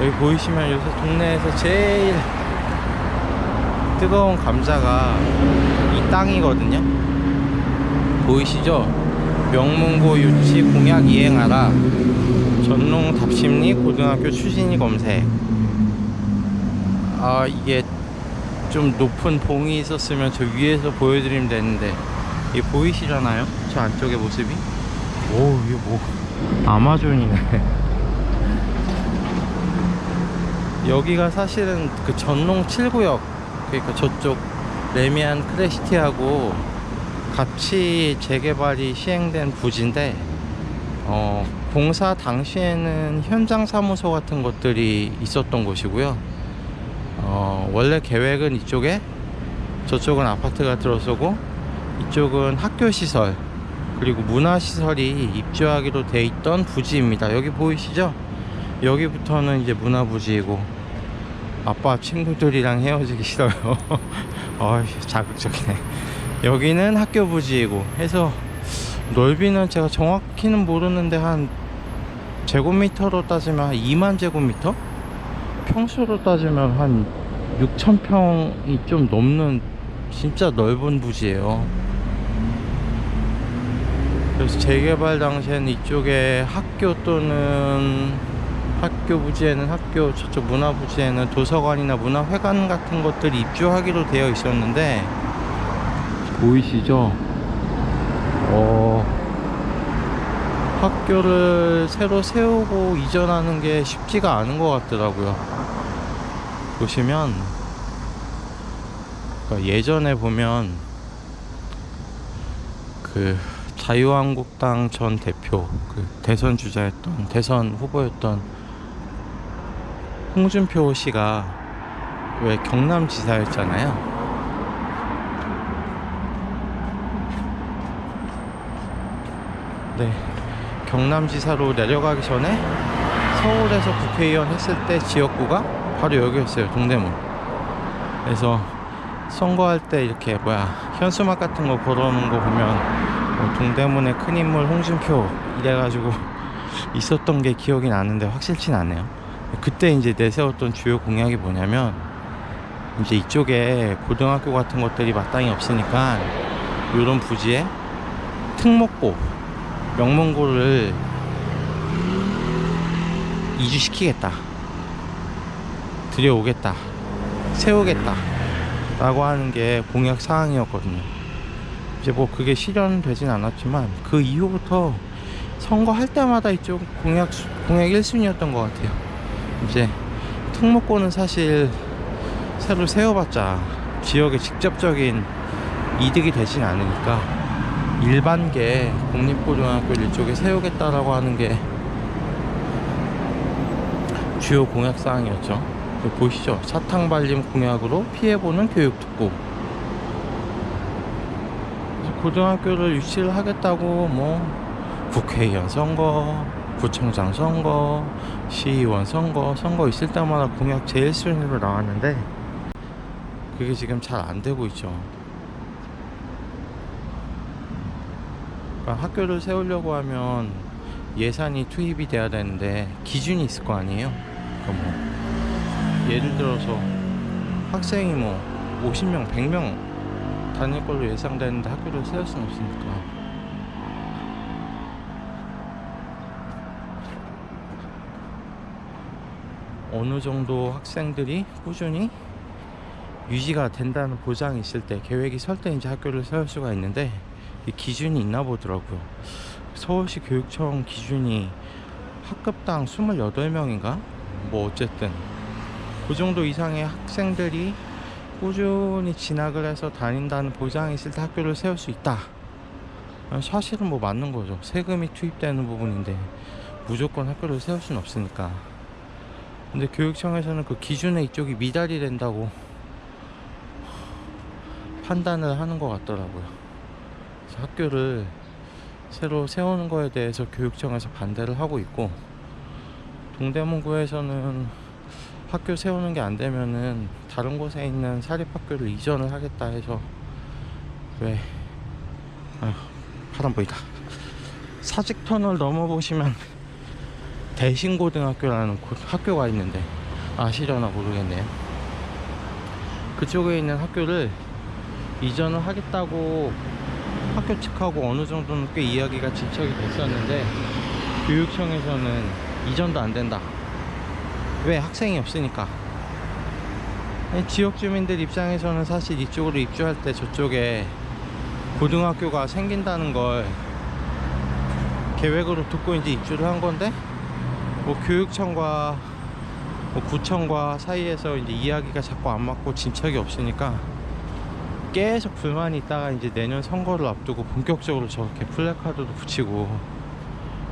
여기 보이시면 요새 동네에서 제일 뜨거운 감자가 이 땅이거든요. 보이시죠? 명문고 유치 공약 이행하라. 전농 답심리 고등학교 추진위 검색. 아 이게 좀 높은 봉이 있었으면 저 위에서 보여드리면 되는데 이게 보이시잖아요? 저 안쪽의 모습이? 오 이게 뭐 아마존이네. 여기가 사실은 그 전농 7구역 그러니까 저쪽 레미안 크레시티하고 같이 재개발이 시행된 부지인데 어, 공사 당시에는 현장 사무소 같은 것들이 있었던 곳이고요. 어, 원래 계획은 이쪽에 저쪽은 아파트가 들어서고 이쪽은 학교 시설 그리고 문화 시설이 입주하기로 돼 있던 부지입니다. 여기 보이시죠? 여기부터는 이제 문화 부지이고 아빠 친구들이랑 헤어지기 싫어요. 어이 자극적이네. 여기는 학교 부지이고 해서 넓이는 제가 정확히는 모르는데 한 제곱미터로 따지면 한 2만 제곱미터? 평수로 따지면 한 6천 평이 좀 넘는 진짜 넓은 부지예요. 그래서 재개발 당시에는 이쪽에 학교 또는 학교 부지에는 학교 저쪽 문화 부지에는 도서관이나 문화회관 같은 것들이 입주하기로 되어 있었는데 보이시죠? 어, 학교를 새로 세우고 이전하는 게 쉽지가 않은 것 같더라고요. 보시면 그러니까 예전에 보면 그 자유한국당 전 대표 그 대선 주자였던 대선 후보였던 홍준표 씨가 왜 경남지사였잖아요. 네, 경남지사로 내려가기 전에 서울에서 국회의원 했을 때 지역구가 바로 여기였어요. 동대문. 그래서 선거할 때 이렇게 뭐야 현수막 같은 거 걸어놓은 거 보면 뭐 동대문의 큰 인물 홍준표 이래가지고 있었던 게 기억이 나는데 확실치 는 않네요. 그때 이제 내세웠던 주요 공약이 뭐냐면 이제 이쪽에 고등학교 같은 것들이 마땅히 없으니까 이런 부지에 특목고 명문고를 이주시키겠다. 들여오겠다. 세우겠다 라고 하는 게 공약 사항이었거든요. 이제 뭐 그게 실현되진 않았지만 그 이후부터 선거할 때마다 이쪽 공약 수- 공약 1순위였던 것 같아요 이제 특목고는 사실 새로 세워봤자 지역에 직접적인 이득이 되진 않으니까 일반계 공립고등학교를 이쪽에 세우겠다라고 하는 게 주요 공약 사항이었죠. 여기 보시죠. 사탕 발림 공약으로 피해보는 교육특구. 고등학교를 유치를 하겠다고 뭐 국회의원 선거, 구청장 선거, 시의원 선거, 선거 있을 때마다 공약 제일 순위로 나왔는데 그게 지금 잘 안 되고 있죠. 그러니까 학교를 세우려고 하면 예산이 투입이 돼야 되는데 기준이 있을 거 아니에요. 그러니까 뭐 예를 들어서 학생이 뭐 50명, 100명 다닐 걸로 예상되는데 학교를 세울 수는 없으니까. 어느 정도 학생들이 꾸준히 유지가 된다는 보장이 있을 때 계획이 설 때 이제 학교를 세울 수가 있는데 이 기준이 있나 보더라고요. 서울시 교육청 기준이 학급당 28명인가? 뭐 어쨌든 그 정도 이상의 학생들이 꾸준히 진학을 해서 다닌다는 보장이 있을 때 학교를 세울 수 있다. 사실은 뭐 맞는 거죠. 세금이 투입되는 부분인데 무조건 학교를 세울 수는 없으니까. 근데 교육청에서는 그 기준에 이쪽이 미달이 된다고 판단을 하는 것 같더라고요. 학교를 새로 세우는 거에 대해서 교육청에서 반대를 하고 있고 동대문구에서는 학교 세우는 게 안 되면은 다른 곳에 있는 사립학교를 이전을 하겠다 해서 왜 아휴 파란 보이다 사직터널 넘어보시면 대신고등학교라는 고- 학교가 있는데 아시려나 모르겠네요. 그쪽에 있는 학교를 이전을 하겠다고 학교 측하고 어느 정도는 꽤 이야기가 진척이 됐었는데 교육청에서는 이전도 안 된다. 왜 학생이 없으니까. 아니, 지역 주민들 입장에서는 사실 이쪽으로 입주할 때 저쪽에 고등학교가 생긴다는 걸 계획으로 듣고 이제 입주를 한 건데 뭐 교육청과 뭐 구청과 사이에서 이제 이야기가 자꾸 안 맞고 진척이 없으니까 계속 불만이 있다가 이제 내년 선거를 앞두고 본격적으로 저렇게 플래카드도 붙이고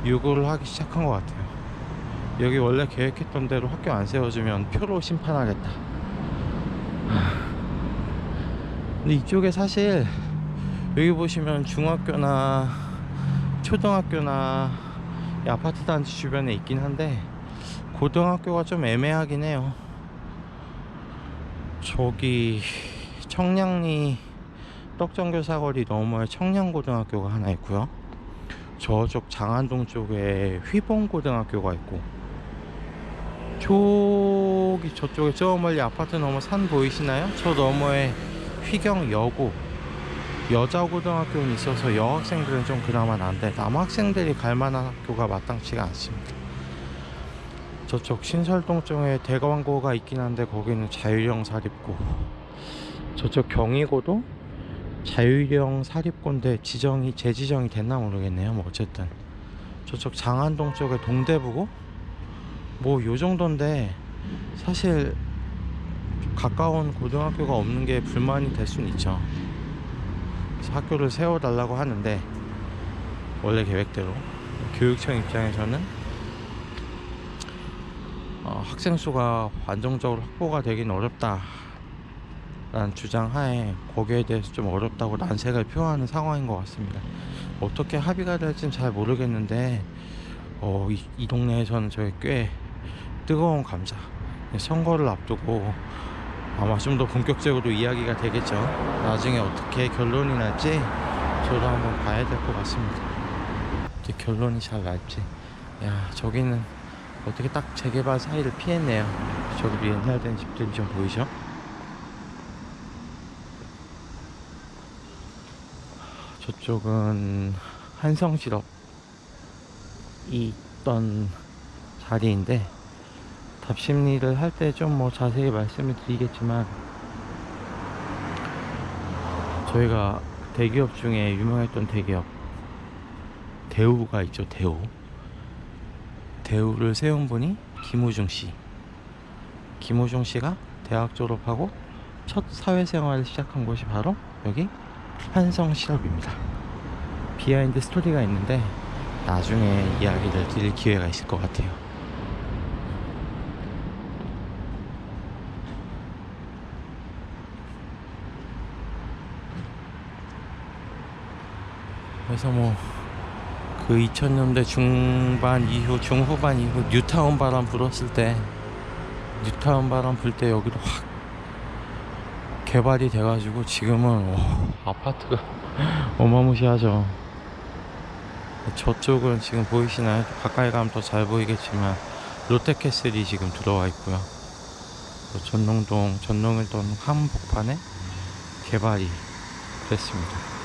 요구를 하기 시작한 것 같아요. 여기 원래 계획했던 대로 학교 안 세워주면 표로 심판하겠다. 근데 이쪽에 사실 여기 보시면 중학교나 초등학교나 이 아파트 단지 주변에 있긴 한데 고등학교가 좀 애매하긴 해요. 저기 청량리 떡정교 사거리 너머에 청량고등학교가 하나 있고요. 저쪽 장안동 쪽에 휘봉고등학교가 있고 저기 저쪽에 저 멀리 아파트 너머 산 보이시나요? 저 너머에 휘경여고 여자 고등학교는 있어서 여학생들은 좀 그나마 난데 남학생들이 갈 만한 학교가 마땅치가 않습니다. 저쪽 신설동 쪽에 대광고가 있긴 한데 거기는 자율형 사립고 저쪽 경희고도 자율형 사립고인데 지정이 재지정이 됐나 모르겠네요. 뭐 어쨌든 저쪽 장안동 쪽에 동대부고 뭐 요 정도인데 사실 가까운 고등학교가 없는 게 불만이 될 수는 있죠. 학교를 세워달라고 하는데 원래 계획대로 교육청 입장에서는 어, 학생 수가 안정적으로 확보가 되긴 어렵다. 라는 주장 하에 거기에 대해서 좀 어렵다고 난색을 표하는 상황인 것 같습니다. 어떻게 합의가 될지는 잘 모르겠는데 어, 이, 이 동네에서는 저희 꽤 뜨거운 감자 선거를 앞두고 아마 좀 더 본격적으로 이야기가 되겠죠. 나중에 어떻게 결론이 날지 저도 한번 봐야 될 것 같습니다. 어떻게 결론이 잘 날지. 야 저기는 어떻게 딱 재개발 사이를 피했네요. 저기 옛날 된 집들이 좀 보이죠? 저쪽은 한성실업이 있던 자리인데 답심리를 할 때 좀 뭐 자세히 말씀을 드리겠지만 저희가 대기업 중에 유명했던 대기업 대우가 있죠 대우. 대우를 세운 분이 김우중 씨. 김우중 씨가 대학 졸업하고 첫 사회생활을 시작한 곳이 바로 여기 한성 실업입니다. 비하인드 스토리가 있는데 나중에 이야기를 드릴 기회가 있을 것 같아요 그래서 뭐 그 2000년대 중반 이후 중후반 이후 뉴타운 바람 불었을 때 뉴타운 바람 불 때 여기도 확 개발이 돼가지고 지금은 와, 아파트가 어마무시하죠. 저쪽은 지금 보이시나요? 가까이 가면 더 잘 보이겠지만 롯데캐슬이 지금 들어와 있고요. 또 전농동 전농일동 한복판에 개발이 됐습니다